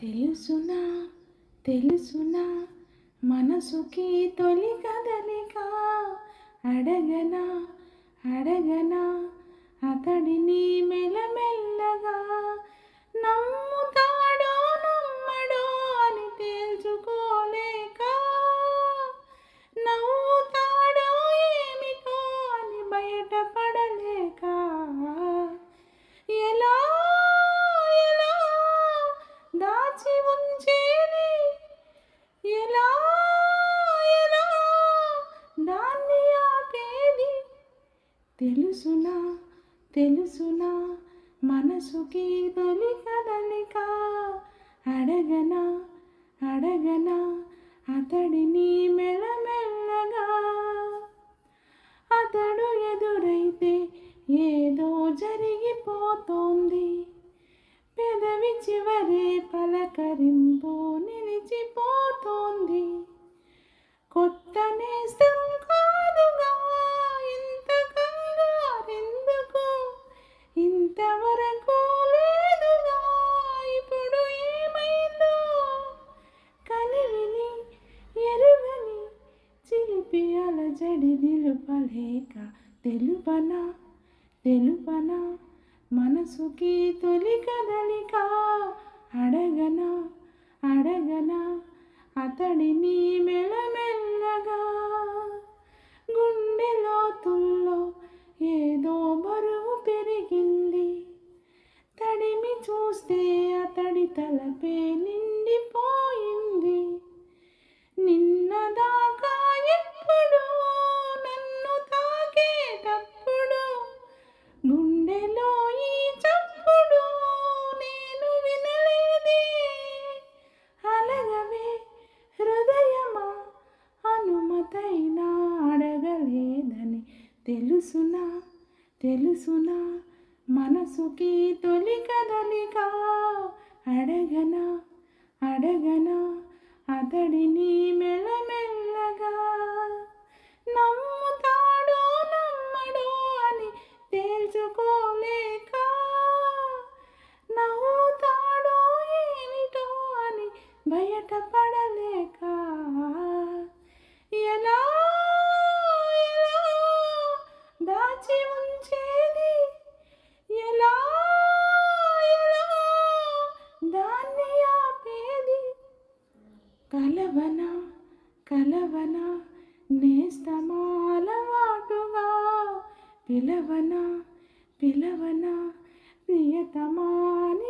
తెలుసునా తెలుసునా మనసుకి తొలి కదలిక? అడగనా అడగనా అతడిని మెల్లమెల్లగా తెలుసునా తెలుసునా మనసుకి తొలి కదలిక. అడగనా అడగనా అతడిని మెల్లమెల్లగా. అతడు ఎదురైతే ఏదో జరిగిపోతోంది. పెదవి చివరే పలకరింపు నిలిచిపోతోంది. చిలిపి జడి నిలుపలేక తెలుపనా తెలుపనా మనసుకి తొలి కదలిక అడగనా అడగనా అతడిని మెలమెల్లగా గుండె లోతుల్లో ఏదో బరువు పెరిగింది. తడిమి చూస్తే అతడి తలపే నిండి తెలుసునా తెలుసునా మనసుకి తొలి కదలిక? అడగనా అడగనా అతడిని మెల్లమెల్లగా? నమ్ముతాడో నమ్మడో అని తేల్చుకోలేక? నవ్వుతాడో ఏమిటో అని బయటపడ కలవన కలవన నేస్తమాలవాటుగా పిలవన పిలవన ప్రియతమాని